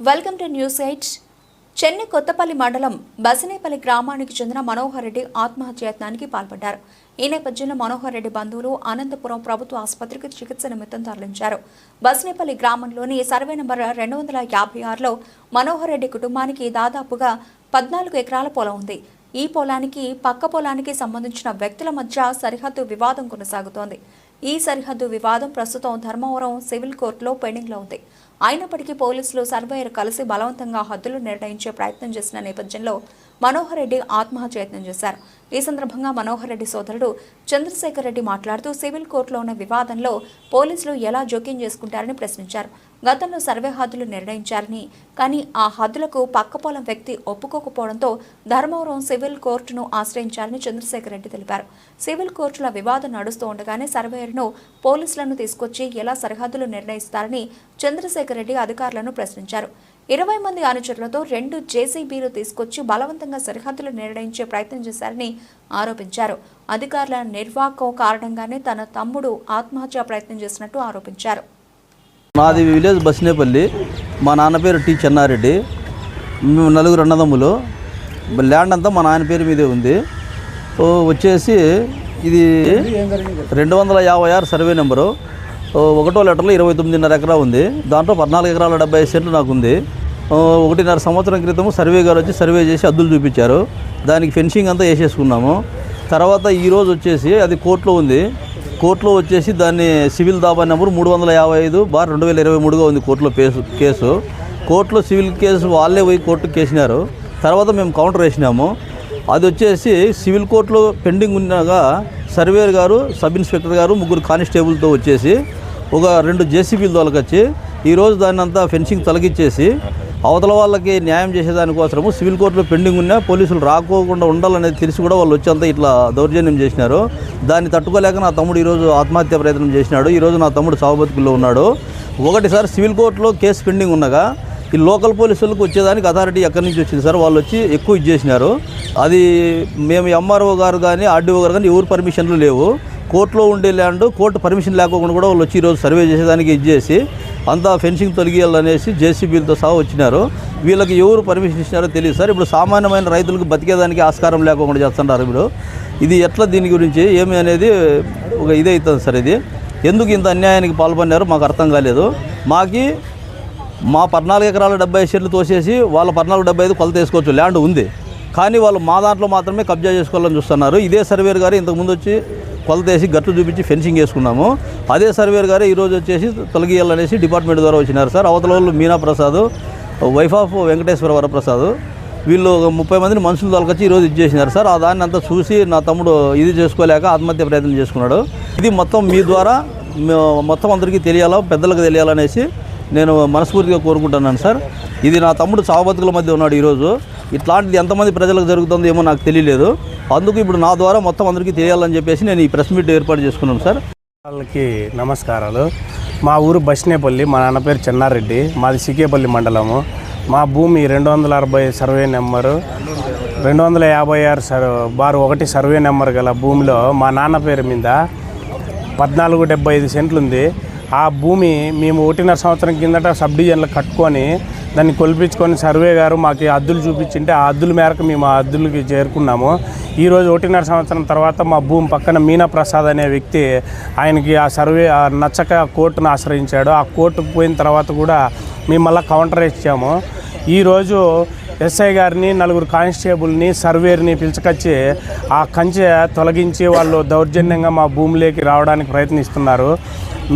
Welcome to news eight. Chennai Kothapalli మండలం బసినేపల్లి గ్రామానికి చెందిన మనోహర్ రెడ్డి ఆత్మహత్యయత్నానికి పాల్పడ్డారు. ఈ నేపథ్యంలో మనోహర్ రెడ్డి బంధువులు అనంతపురం ప్రభుత్వ ఆసుపత్రికి చికిత్స నిమిత్తం తరలించారు. బసినేపల్లి గ్రామంలోని సర్వే నంబర్ రెండు వందల యాభై ఆరులో మనోహర్ రెడ్డి కుటుంబానికి దాదాపుగా పద్నాలుగు ఎకరాల పొలం ఉంది. ఈ పొలానికి పక్క పొలానికి సంబంధించిన వ్యక్తుల మధ్య సరిహద్దు వివాదం కొనసాగుతోంది. ఈ సరిహద్దు వివాదం ప్రస్తుతం ధర్మవరం సివిల్ కోర్టులో పెండింగ్లో ఉంది. అయినప్పటికీ పోలీసులు సర్వేయర్ కలిసి బలవంతంగా హద్దులు నిర్ణయించే ప్రయత్నం చేసిన నేపథ్యంలో మనోహర్ రెడ్డి ఆత్మహత్య యత్నం చేశారు. ఈ సందర్భంగా మనోహర్ రెడ్డి సోదరుడు చంద్రశేఖర్ రెడ్డి మాట్లాడుతూ సివిల్ కోర్టులో ఉన్న వివాదంలో పోలీసులు ఎలా జోక్యం చేసుకుంటారని ప్రశ్నించారు. గతంలో సర్వే హద్దులు నిర్ణయించారని కానీ ఆ హద్దులకు పక్కపొలం వ్యక్తి ఒప్పుకోకపోవడంతో ధర్మవరం సివిల్ కోర్టును ఆశ్రయించాలని చంద్రశేఖర్ రెడ్డి తెలిపారు. సివిల్ కోర్టుల వివాదం నడుస్తూ ఉండగానే సర్వేయర్ను పోలీసులను తీసుకొచ్చి ఎలా సరిహద్దులు నిర్ణయిస్తారని చంద్రశేఖర్ రెడ్డి అధికారులను ప్రశ్నించారు. ఇరవై మంది అనుచరులతో రెండు జేసీబీలు తీసుకొచ్చి బలవంతంగా సరిహద్దులు నిర్ణయించే ప్రయత్నం చేశారని ఆరోపించారు. అధికారుల నిర్వాహకం కారణంగానే తన తమ్ముడు ఆత్మహత్య ప్రయత్నం చేసినట్టు ఆరోపించారు. నాది విలేజ్ బస్నేపల్లి. మా నాన్న పేరు టి చెన్నారెడ్డి. మేము నలుగురు అన్నదమ్ములు. ల్యాండ్ అంతా మా నాన్న పేరు మీదే ఉంది. వచ్చేసి ఇది రెండు వందల యాభై ఆరు సర్వే నెంబరు. ఒకటో లెటర్లో ఇరవై తొమ్మిదిన్నర ఎకరా ఉంది. దాంట్లో పద్నాలుగు ఎకరాల డెబ్బై ఐదు సెంట్లు నాకు ఉంది. ఒకటిన్నర సంవత్సరం క్రితం సర్వే గారు వచ్చి సర్వే చేసి అద్దులు చూపించారు. దానికి ఫెన్సింగ్ అంతా వేసేసుకున్నాము. తర్వాత ఈరోజు వచ్చేసి అది కోర్టులో ఉంది. కోర్టులో వచ్చేసి దాన్ని సివిల్ దాబా నెంబర్ మూడు వందల యాభై ఐదు బార్ రెండు వేల ఇరవై మూడుగా ఉంది కోర్టులో కేసు కేసు. కోర్టులో సివిల్ కేసు వాళ్ళే పోయి కోర్టు కేసినారు. తర్వాత మేము కౌంటర్ వేసినాము. అది వచ్చేసి సివిల్ కోర్టులో పెండింగ్ ఉండగా సర్వేర్ గారు సబ్ ఇన్స్పెక్టర్ గారు ముగ్గురు కానిస్టేబుల్తో వచ్చేసి ఒక రెండు జేసీబీలు తొలగచ్చి ఈరోజు దాన్ని అంతా ఫెన్సింగ్ తొలగించేసి అవతల వాళ్ళకి న్యాయం చేసేదానికోసము సివిల్ కోర్టులో పెండింగ్ ఉన్నా పోలీసులు రాకోకుండా ఉండాలనేది తెలిసి కూడా వాళ్ళు వచ్చి ఇట్లా దౌర్జన్యం చేసినారు. దాన్ని తట్టుకోలేక నా తమ్ముడు ఈరోజు ఆత్మహత్య ప్రయత్నం చేసినాడు. ఈరోజు నా తమ్ముడు సాగుబతుకుల్లో ఉన్నాడు. ఒకటిసారి సివిల్ కోర్టులో కేసు పెండింగ్ ఉండగా ఈ లోకల్ పోలీసులకు వచ్చేదానికి అథారిటీ ఎక్కడి నుంచి వచ్చింది సార్? వాళ్ళు వచ్చి ఎక్కువ ఇచ్చేసినారు అది మేము ఎంఆర్ఓ గారు కానీ ఆర్డీఓ గారు కానీ ఎవరు పర్మిషన్లు లేవు. కోర్టులో ఉండే ల్యాండ్ కోర్టు పర్మిషన్ లేకోకుండా కూడా వాళ్ళు వచ్చి ఈరోజు సర్వే చేసేదానికి ఇచ్చేసి అంతా ఫెన్సింగ్ తొలగియాలనేసి జేసీబీలతో సహా వచ్చినారు. వీళ్ళకి ఎవరు పర్మిషన్ ఇచ్చినారో తెలియదు సార్. ఇప్పుడు సామాన్యమైన రైతులకు బతికేదానికి ఆస్కారం లేకుండా చేస్తున్నారు ఇప్పుడు. ఇది ఎట్లా దీని గురించి ఏమి అనేది ఒక ఇది అవుతుంది సార్ ఇది. ఎందుకు ఇంత అన్యాయానికి పాల్పడినారో మాకు అర్థం కాలేదు. మాకి మా పద్నాలుగు ఎకరాల డెబ్బై సెంట్లు తోసేసి వాళ్ళ పద్నాలుగు డెబ్బై ఐదు కొలత వేసుకోవచ్చు. ల్యాండ్ ఉంది. కానీ వాళ్ళు మా దాంట్లో మాత్రమే కబ్జా చేసుకోవాలని చూస్తున్నారు. ఇదే సర్వేర్ గారు ఇంతకుముందు వచ్చి కొలతేసి గట్లు చూపించి ఫెన్సింగ్ వేసుకున్నాము. అదే సర్వేర్ గారే ఈరోజు వచ్చేసి తొలగియాలనేసి డిపార్ట్మెంట్ ద్వారా వచ్చినారు సార్. అవతల వాళ్ళు మీనా ప్రసాద్ వైఫ్ ఆఫ్ వెంకటేశ్వర వరప్రసాద్. వీళ్ళు ఒక ముప్పై మందిని మనుషులు తొలకొచ్చి ఈరోజు ఇది చేసినారు సార్. ఆ దాన్ని అంతా చూసి నా తమ్ముడు ఇది చేసుకోలేక ఆత్మహత్య ప్రయత్నం చేసుకున్నాడు. ఇది మొత్తం మీ ద్వారా మొత్తం అందరికీ తెలియాలా పెద్దలకు తెలియాలనేసి నేను మనస్ఫూర్తిగా కోరుకుంటున్నాను సార్. ఇది నా తమ్ముడు చావబతుకుల మధ్య ఉన్నాడు ఈరోజు. ఇట్లాంటిది ఎంతమంది ప్రజలకు జరుగుతుందో ఏమో నాకు తెలియలేదు. అందుకు ఇప్పుడు నా ద్వారా మొత్తం అందరికీ తెలియాలని చెప్పేసి నేను ఈ ప్రెస్ మీట్ ఏర్పాటు చేసుకున్నాను సార్. వాళ్ళకి నమస్కారాలు. మా ఊరు బస్నేపల్లి మా నాన్న పేరు చెన్నారెడ్డి మాది సికేపల్లి మండలము. మా భూమి రెండు వందల అరవై సర్వే నెంబరు రెండు వందల యాభై ఆరు సర్ బారు ఒకటి సర్వే నెంబర్ గల భూమిలో మా నాన్న పేరు మీద పద్నాలుగు డెబ్బై ఐదు సెంట్లు ఉంది ఆ భూమి మేము ఒకటిన్నర సంవత్సరం కిందట సబ్ డివిజన్లో కట్టుకొని దాన్ని కొలిపించుకొని సర్వే గారు మాకు అద్దులు చూపించింటే ఆ అద్దుల మేరకు మేము ఆ అద్దులకి చేరుకున్నాము. ఈరోజు ఒకటిన్నర సంవత్సరం తర్వాత మా భూమి పక్కన మీనా ప్రసాద్ అనే వ్యక్తి ఆయనకి ఆ సర్వే నచ్చక కోర్టును ఆశ్రయించాడు. ఆ కోర్టుకు పోయిన తర్వాత కూడా మేము మళ్ళీ కౌంటర్ ఇచ్చాము ఈరోజు ఎస్ఐ గారిని నలుగురు కానిస్టేబుల్ని సర్వేర్ని పిలుచుకొచ్చి ఆ కంచె తొలగించి వాళ్ళు దౌర్జన్యంగా మా భూమిలోకి రావడానికి ప్రయత్నిస్తున్నారు.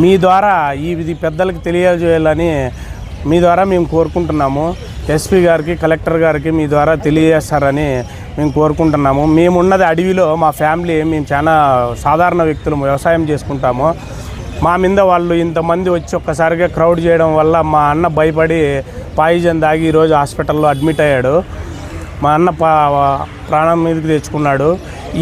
మీ ద్వారా ఈ ఇది పెద్దలకు తెలియజేయాలని మీ ద్వారా మేము కోరుకుంటున్నాము. ఎస్పీ గారికి కలెక్టర్ గారికి మీ ద్వారా తెలియజేస్తారని మేము కోరుకుంటున్నాము. మేమున్నది అడవిలో మా ఫ్యామిలీ మేము చాలా సాధారణ వ్యక్తులు వ్యవసాయం చేసుకుంటాము. మా మీద వాళ్ళు ఇంతమంది వచ్చి ఒక్కసారిగా క్రౌడ్ చేయడం వల్ల మా అన్న భయపడి పాయిజన్ దాగి ఈరోజు హాస్పిటల్లో అడ్మిట్ అయ్యాడు. మా అన్న పా ప్రాణం మీదకి తెచ్చుకున్నాడు.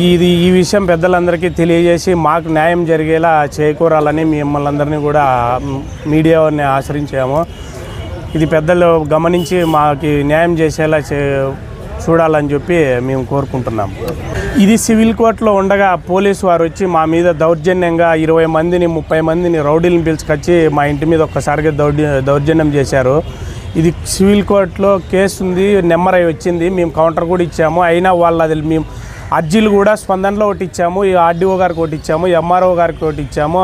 ఇది ఈ విషయం పెద్దలందరికీ తెలియజేసి మాకు న్యాయం జరిగేలా చేకూరాలని మిమ్మల్ని అందరినీ కూడా మ్, మీడియాని ఆశ్రయించాము. ఇది పెద్దలు గమనించి మాకు న్యాయం చేసేలా చే చూడాలని చెప్పి మేము కోరుకుంటున్నాం. ఇది సివిల్ కోర్టులో ఉండగా పోలీసు వారు వచ్చి మా మీద దౌర్జన్యంగా ఇరవై మందిని ముప్పై మందిని రౌడీలను పిలుచుకొచ్చి మా ఇంటి మీద ఒక్కసారిగా దౌర్జ దౌర్జన్యం చేశారు. ఇది సివిల్ కోర్టులో కేసు ఉంది నెంబర్ అయి వచ్చింది. మేము కౌంటర్ కూడా ఇచ్చాము. అయినా వాళ్ళు అది మేము అర్జీలు కూడా స్పందనలో ఒకటి ఇచ్చాము ఈ ఆర్డీఓ గారికి ఒకటి ఇచ్చాము ఎంఆర్ఓ గారికి ఒకటి ఇచ్చాము.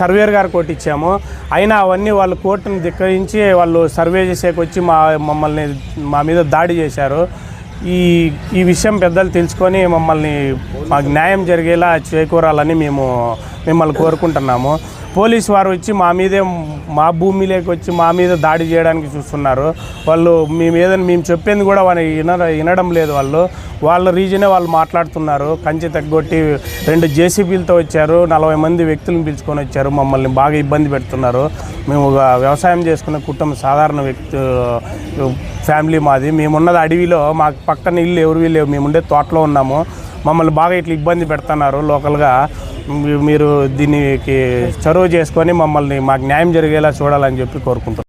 సర్వేర్ గారు కోర్టు ఇచ్చాము. అయినా అవన్నీ వాళ్ళు కోర్టును ధిక్కరించి వాళ్ళు సర్వే చేసేకి వచ్చి మా మమ్మల్ని మా మీద దాడి చేశారు. ఈ ఈ విషయం పెద్దలు తెలుసుకొని మమ్మల్ని మాకు న్యాయం జరిగేలా చేకూరాలని మేము మిమ్మల్ని కోరుకుంటున్నాము. పోలీస్ వారు వచ్చి మా మీదే మా భూమిలోకి వచ్చి మా మీద దాడి చేయడానికి చూస్తున్నారు. వాళ్ళు మీ మీద మేము చెప్పింది కూడా వాళ్ళు విన వినడం లేదు వాళ్ళు. వాళ్ళ రీజనే వాళ్ళు మాట్లాడుతున్నారు. కంచె తగ్గొట్టి రెండు జేసీబీలతో వచ్చారు. నలభై మంది వ్యక్తులను పిలుచుకొని వచ్చారు. మమ్మల్ని బాగా ఇబ్బంది పెడుతున్నారు. మేము ఒక వ్యవసాయం చేసుకునే కుటుంబం సాధారణ వ్యక్తి ఫ్యామిలీ మాది. మేమున్నది అడవిలో. మాకు పక్కన ఇల్లు ఎవరు లేవు. మేము ఉండే తోటలో ఉన్నాము. మమ్మల్ని బాగా ఇట్లా ఇబ్బంది పెడుతున్నారు లోకల్గా. మీరు దీనికి చొరవ చేసుకొని మమ్మల్ని మాకు న్యాయం జరిగేలా చూడాలని చెప్పి కోరుకుంటున్నాం.